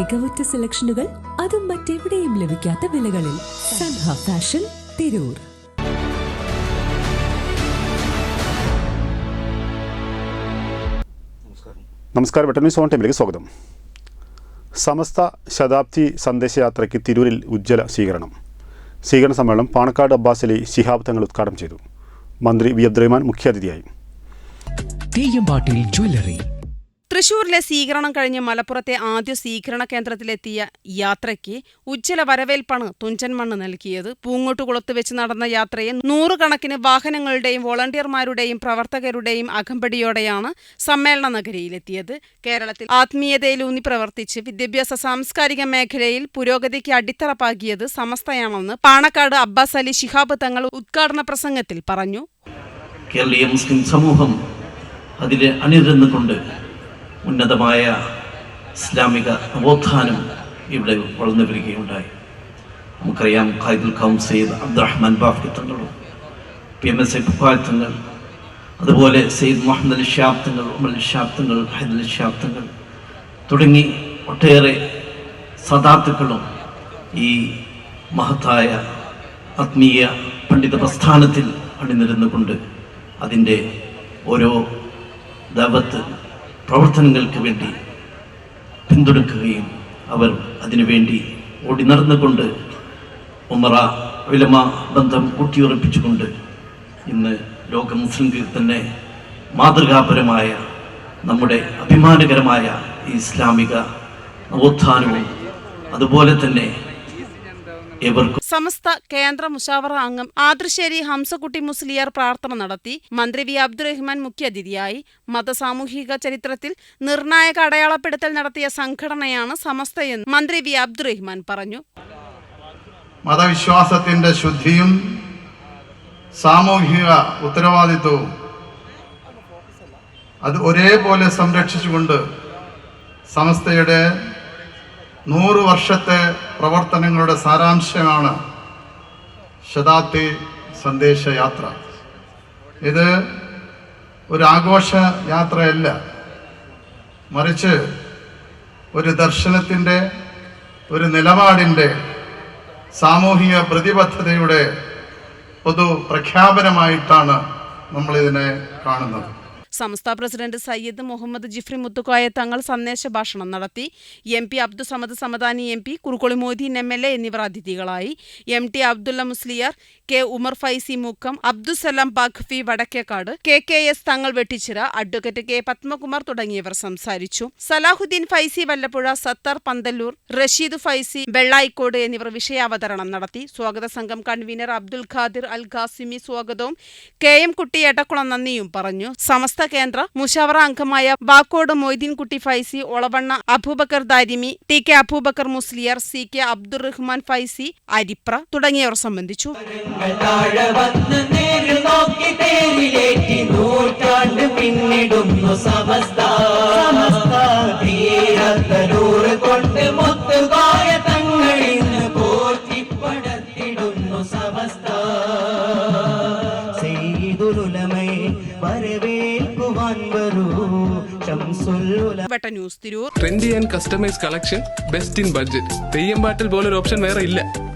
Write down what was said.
മികവുറ്റ സെലക്ഷനുകൾ അതും മറ്റെവിടെയും ലഭിക്കാത്ത വിലകളിൽ സൻഹ ഫാഷൻ തിരൂർ. നമസ്കാരം. വെട്ടൻ ന്യൂസ് ഓൺ ടൈമിലേക്ക് സ്വാഗതം. സമസ്ത ശതാബ്ദി സന്ദേശയാത്രയ്ക്ക് തിരൂരിൽ ഉജ്ജ്വല സ്വീകരണം. സ്വീകരണ സമ്മേളനം പാണക്കാട് അബ്ബാസ് അലി ശിഹാബ് തങ്ങൾ ഉദ്ഘാടനം ചെയ്തു. മന്ത്രി വി അബ്ദുറഹ്മാൻ മുഖ്യാതിഥിയായി. തെയ്യമ്പാട്ടിൽ ജ്വല്ലറി തൃശൂരിലെ സ്വീകരണം കഴിഞ്ഞ് മലപ്പുറത്തെ ആദ്യ സ്വീകരണ കേന്ദ്രത്തിലെത്തിയ യാത്രയ്ക്ക് ഉജ്ജ്വല വരവേൽപ്പാണ് തുഞ്ചൻ മണ്ണ് നൽകിയത്. പൂങ്ങോട്ടുകുളത്ത് വെച്ച് നടന്ന യാത്രയെ നൂറുകണക്കിന് വാഹനങ്ങളുടെയും വോളണ്ടിയർമാരുടെയും പ്രവർത്തകരുടെയും അകമ്പടിയോടെയാണ് സമ്മേളന നഗരിയിലെത്തിയത്. കേരളത്തിൽ ആത്മീയതയിലൂന്നി പ്രവർത്തിച്ച് വിദ്യാഭ്യാസ സാംസ്കാരിക മേഖലയിൽ പുരോഗതിക്ക് അടിത്തറ പാകിയത് സമസ്തയാണെന്ന് പാണക്കാട് അബ്ബാസ് അലി ശിഹാബ് തങ്ങൾ ഉദ്ഘാടന പ്രസംഗത്തിൽ പറഞ്ഞു. കേരളീയ മുസ്ലിം സമൂഹം അതിൽ അണിനിരന്നുകൊണ്ട് ഉന്നതമായ ഇസ്ലാമിക നവോത്ഥാനം ഇവിടെ വളർന്നു വരികയുണ്ടായി നമുക്കറിയാം ഖൈദുൽ ഖൗം സെയ്ദ് അബ്ദുറഹ്മാൻ ബാഫി തങ്ങളും പി എം എസ് തങ്ങൾ അതുപോലെ സെയ്ദ് മുഹമ്മദ് അലി ഷാബ് തങ്ങൾ ഉമർ അലി ഷാബ് തങ്ങൾ ഹൈദ് അലി ഷാബ് തങ്ങൾ തുടങ്ങി ഒട്ടേറെ സദാത്തുക്കളും ഈ മഹത്തായ ആത്മീയ പണ്ഡിത പ്രസ്ഥാനത്തിൽ അണിനിരന്നുകൊണ്ട് അതിന്റെ ഓരോ ദവത്ത് പ്രവർത്തനങ്ങൾക്ക് വേണ്ടി പിന്തുണക്കുകയും അവർ അതിനുവേണ്ടി ഓടി നടന്നുകൊണ്ട് ഉമറ വിലമ ബന്ധം കൂട്ടിയുറപ്പിച്ചുകൊണ്ട് ഇന്ന് ലോക മുസ്ലിംകൾ തന്നെ മാതൃകാപരമായ നമ്മുടെ അഭിമാനകരമായ ഇസ്ലാമിക നവോത്ഥാനവും അതുപോലെ തന്നെ സമസ്ത കേന്ദ്ര മുഷാവറ അംഗം ആദൃശ്ശേരി ഹംസക്കുട്ടി മുസ്ലിയാർ പ്രാർത്ഥന നടത്തി. മന്ത്രി വി അബ്ദുറഹ്മാൻ മുഖ്യാതിഥിയായി. മതസാമൂഹിക ചരിത്രത്തിൽ നിർണായക അടയാളപ്പെടുത്തൽ നടത്തിയ സംഘടനയാണ് സമസ്തയെന്ന് മന്ത്രി വി അബ്ദുറഹ്മാൻ പറഞ്ഞു. മതവിശ്വാസത്തിന്റെ ശുദ്ധിയും സാമൂഹിക ഉത്തരവാദിത്വവും അത് ഒരേപോലെ സംരക്ഷിച്ചുകൊണ്ട് സംസ്ഥയുടെ നൂറ് വർഷത്തെ പ്രവർത്തനങ്ങളുടെ സാരാംശമാണ് ശതാബ്ദി സന്ദേശയാത്ര ഇത് ഒരു ആഘോഷ യാത്രയല്ല. മറിച്ച് ഒരു ദർശനത്തിന്റെ ഒരു നിലപാടിന്റെ സാമൂഹിക പ്രതിബദ്ധതയുടെ പൊതു പ്രഖ്യാപനമായിട്ടാണ് നമ്മളിതിനെ കാണുന്നത്. സംസ്ഥാന പ്രസിഡന്റ് സയ്യിദ് മുഹമ്മദ് ജിഫ്രി മുത്തുക്കോയ തങ്ങൾ സന്ദേശ ഭാഷണം നടത്തി. M P Abdussamad Samadani M P Kurukkoli Moideen M L A എന്നിവർ അതിഥികളായി. M T Abdulla Musliyar K Umar Faizi Mukkam Abdussalam Baqavi Vadakkekkad K K S Thangal Vettichira advocate K Padmakumar തുടങ്ങിയവർ സംസാരിച്ചു. സലാഹുദ്ദീൻ ഫൈസി വല്ലപ്പുഴ സത്തർ പന്തല്ലൂർ റഷീദ് ഫൈസി വെള്ളായിക്കോട് എന്നിവർ വിഷയാവതരണം നടത്തി. സ്വാഗത സംഘം കൺവീനർ അബ്ദുൽ ഖാദിർ അൽ ഖാസിമി സ്വാഗതവും കെ എം കുട്ടി എടക്കുളം നന്ദിയും പറഞ്ഞു. സമസ്ത കേന്ദ്ര. മുഷാവറ അംഗമായ Vakkode Moideenkutty Faizi Olavanna Aboobacker Darimi T K Aboobacker Musliyar C K Abdurahman Faizi Aripra തുടങ്ങിയവർ സംബന്ധിച്ചു. നൂറ്റാണ്ട് പിന്നിടുന്നു സമസ്ത. സമസ്ത. തീരത്തലൂറ് കൊണ്ട് മുത്തുകായ തങ്ങളിന്ന് പോറ്റിപ്പടത്തിടുന്നു സമസ്ത. സെയ്തുലുലമയെ വരവേൽക്കുവാൻ വരൂ ഷംസുൽ വെട്ട news Tirur. Trendy and customise collection best in budget Theyyam പാട്ടിൽ പോലൊരു ഓപ്ഷൻ വേറെ ഇല്ല.